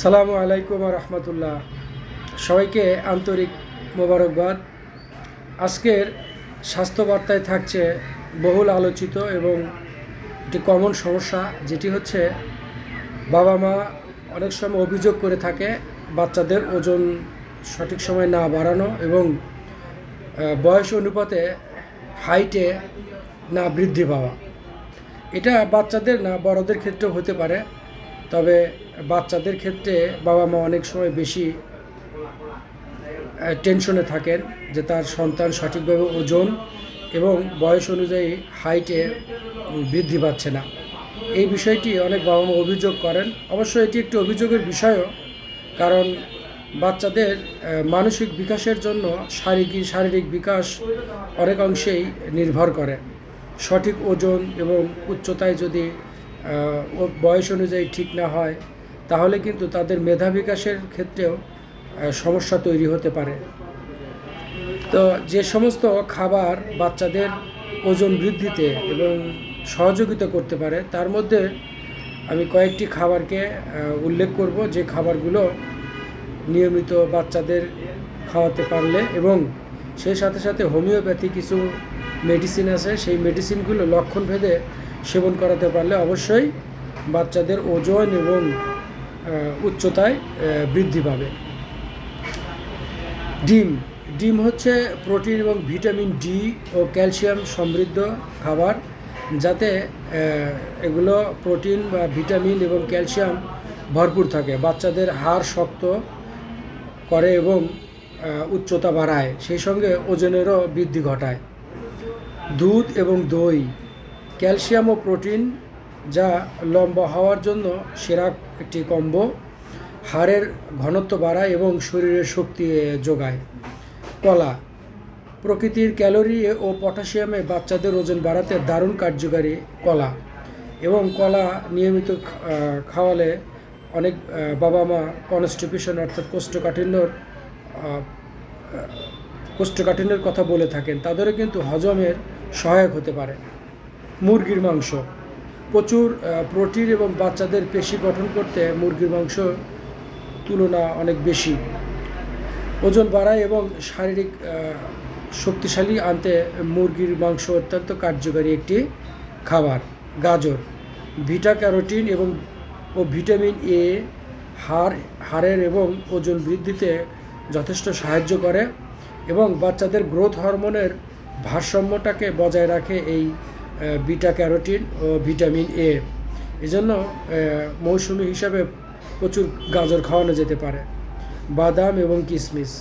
সালামু আলাইকুম রহমতুল্লাহ। সবাইকে আন্তরিক মোবারকবাদ। আজকের স্বাস্থ্যবার্তায় থাকছে বহুল আলোচিত এবং একটি কমন সমস্যা, যেটি হচ্ছে বাবা মা অনেক সময় অভিযোগ করে থাকে বাচ্চাদের ওজন সঠিক সময় না বাড়ানো এবং বয়স অনুপাতে হাইটে না বৃদ্ধি পাওয়া। এটা বাচ্চাদের না বড়দের ক্ষেত্রেও হতে পারে। তবে বাচ্চাদের ক্ষেত্রে বাবা মা অনেক সময় বেশি টেনশনে থাকেন যে তার সন্তান সঠিকভাবে ওজন এবং বয়স অনুযায়ী হাইটে বৃদ্ধি পাচ্ছে না। এই বিষয়টি অনেক বাবা মা অভিযোগ করেন। অবশ্য এটি একটি অভিযোগের বিষয়ও, কারণ বাচ্চাদের মানসিক বিকাশের জন্য শারীরিক শারীরিক বিকাশ অনেক অংশেই নির্ভর করে। সঠিক ওজন এবং উচ্চতায় যদি বয়স অনুযায়ী ঠিক না হয়, তাহলে কিন্তু তাদের মেধা বিকাশের ক্ষেত্রেও সমস্যা তৈরি হতে পারে। তো যে সমস্ত খাবার বাচ্চাদের ওজন বৃদ্ধিতে এবং সহযোগিতা করতে পারে, তার মধ্যে আমি কয়েকটি খাবারকে উল্লেখ করব, যে খাবারগুলো নিয়মিত বাচ্চাদের খাওয়াতে পারলে এবং সেই সাথে সাথে হোমিওপ্যাথি কিছু মেডিসিন আছে, সেই মেডিসিনগুলো লক্ষণ ভেদে সেবন করাতে পারলে অবশ্যই বাচ্চাদের ওজন এবং উচ্চতায় বৃদ্ধি পাবে। ডিম ডিম হচ্ছে প্রোটিন এবং ভিটামিন ডি ও ক্যালসিয়াম সমৃদ্ধ খাবার যাতে এগুলো প্রোটিন বা ভিটামিন এবং ক্যালসিয়াম ভরপুর থাকে, বাচ্চাদের হাড় শক্ত করে এবং উচ্চতা বাড়ায়, সেই সঙ্গে ওজনেরও বৃদ্ধি ঘটায়। দুধ এবং দই, ক্যালসিয়াম ও প্রোটিন যা লম্বা হওয়ার জন্য সেরা একটি কম্বো, হাড়ের ঘনত্ব বাড়ায় এবং শরীরের শক্তি যোগায়। কলা, প্রকৃতির ক্যালোরি ও পটাশিয়ামে বাচ্চাদের ওজন বাড়াতে দারুণ কার্যকারী কলা এবং কলা নিয়মিত খাওয়ালে অনেক বাবা মা কনস্টিপেশন অর্থাৎ কোষ্ঠকাঠিন্যর কোষ্ঠকাঠিন্যের কথা বলে থাকেন। তাদেরও কিন্তু হজমের সহায়ক হতে পারে। মুরগির মাংস। প্রচুর প্রোটিন এবং বাচ্চাদের পেশি গঠন করতে মুরগির মাংস তুলনা অনেক বেশি। ওজন বাড়ায় এবং শারীরিক শক্তিশালী আনতে মুরগির মাংস অত্যন্ত কার্যকারী একটি খাবার। গাজর ভিটা ক্যারোটিন এবং, ও ভিটামিন এ, হাড়, হাড়ের এবং ওজন বৃদ্ধিতে যথেষ্ট সাহায্য করে এবং বাচ্চাদের গ্রোথ হরমোনের ভারসাম্যটাকে বজায় রাখে এই বিটা ক্যারোটিন ও ভিটামিন এ। এজন্য মৌসুমি হিসাবে প্রচুর গাজর খাওয়ানো যেতে পারে। বাদাম এবং কিশমিশ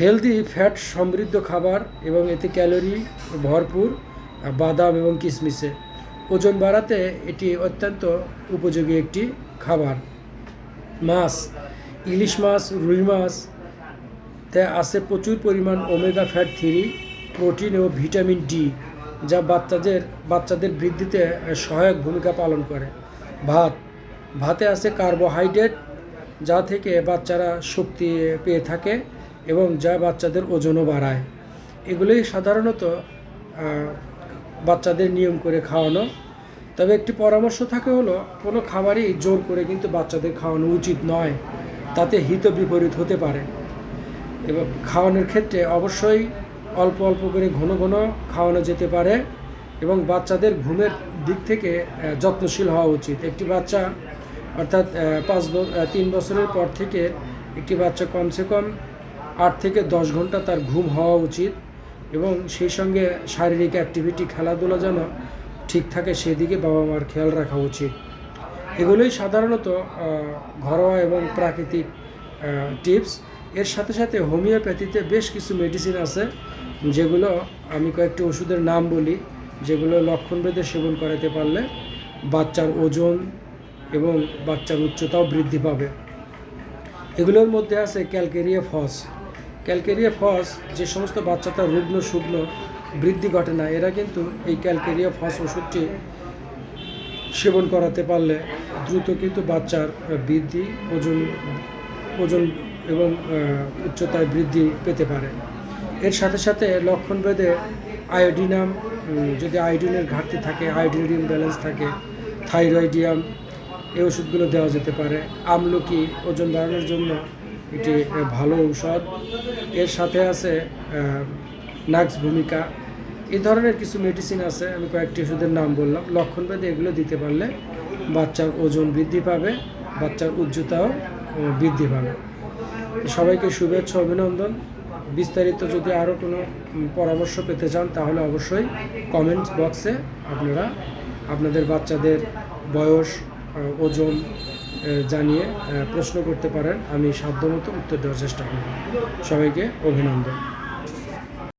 হেলদি ফ্যাট সমৃদ্ধ খাবার এবং এতে ক্যালোরি ভরপুর বাদাম এবং কিশমিশে ওজন বাড়াতে এটি অত্যন্ত উপযোগী একটি খাবার। মাছ, ইলিশ মাছ, রুই মাছ, তে আছে প্রচুর পরিমাণ ওমেগা ফ্যাট থ্রি প্রোটিন ও ভিটামিন ডি, যা বাচ্চাদের বাচ্চাদের বৃদ্ধিতে সহায়ক ভূমিকা পালন করে। ভাত, ভাতে আছে কার্বোহাইড্রেট, যা থেকে বাচ্চারা শক্তি পেয়ে থাকে এবং যা বাচ্চাদের ওজনও বাড়ায়। এগুলোই সাধারণত বাচ্চাদের নিয়ম করে খাওয়ানো। তবে একটি পরামর্শ থাকে হলো, কোনো খাবারই জোর করে কিন্তু বাচ্চাদের খাওয়ানো উচিত নয়, তাতে হিত বিপরীত হতে পারে। এবং খাওয়ানোর ক্ষেত্রে অবশ্যই অল্প অল্প করে ঘন ঘন খাওয়ানো যেতে পারে এবং বাচ্চাদের ঘুমের দিক থেকে যত্নশীল হওয়া উচিত। একটি বাচ্চা, অর্থাৎ পাঁচ তিন বছরের পর থেকে একটি বাচ্চা কমসে কম আট থেকে দশ ঘণ্টা তার ঘুম হওয়া উচিত এবং সেই সঙ্গে শারীরিক অ্যাক্টিভিটি খেলাধুলা যেন ঠিক থাকে সেদিকে বাবা মার খেয়াল রাখা উচিত। এগুলোই সাধারণত ঘরোয়া এবং প্রাকৃতিক টিপস এর সাথে সাথে হোমিওপ্যাথিতে বেশ কিছু মেডিসিন আছে। যেগুলো আমি কয়েকটি ওষুধের নাম বলি, যেগুলো লক্ষণভেদে সেবন করাতে পারলে বাচ্চার ওজন এবং বাচ্চার উচ্চতাও বৃদ্ধি পাবে। এগুলোর মধ্যে আছে ক্যালকেরিয়া ফস। ক্যালকেরিয়া ফস যে সমস্ত বাচ্চা তার রুগ্ন, শুগ্ন বৃদ্ধি ঘটে না, এরা কিন্তু এই ক্যালকেরিয়া ফস ওষুধটি সেবন করাতে পারলে দ্রুত কিন্তু বাচ্চার বৃদ্ধি, ওজন ওজন এবং উচ্চতায় বৃদ্ধি পেতে পারে। এর সাথে সাথে লক্ষণভেদে আয়োডিনাম যদি আয়োডিনের ঘাটতি থাকে আয়োডিন ব্যালেন্স থাকে, থাইরয়েডিয়াম, এই ওষুধগুলো দেওয়া যেতে পারে। আমলকি, ওজন বাড়ানোর জন্য এটি ভালো ঔষধ। এর সাথে আছে নাক্স ভূমিকা। এই ধরনের কিছু মেডিসিন আছে, আমি কয়েকটি ওষুধের নাম বললাম। লক্ষণভেদে এগুলো দিতে পারলে বাচ্চার ওজন বৃদ্ধি পাবে, বাচ্চার উচ্চতাও বৃদ্ধি পাবে। সবাইকে শুভেচ্ছা, অভিনন্দন। বিস্তারিত যদি আরও কোনো পরামর্শ পেতে চান, তাহলে অবশ্যই কমেন্টস বক্সে আপনারা আপনাদের বাচ্চাদের বয়স ওজন জানিয়ে প্রশ্ন করতে পারেন। আমি সাধ্যমতো উত্তর দেওয়ার চেষ্টা করব। সবাইকে অভিনন্দন।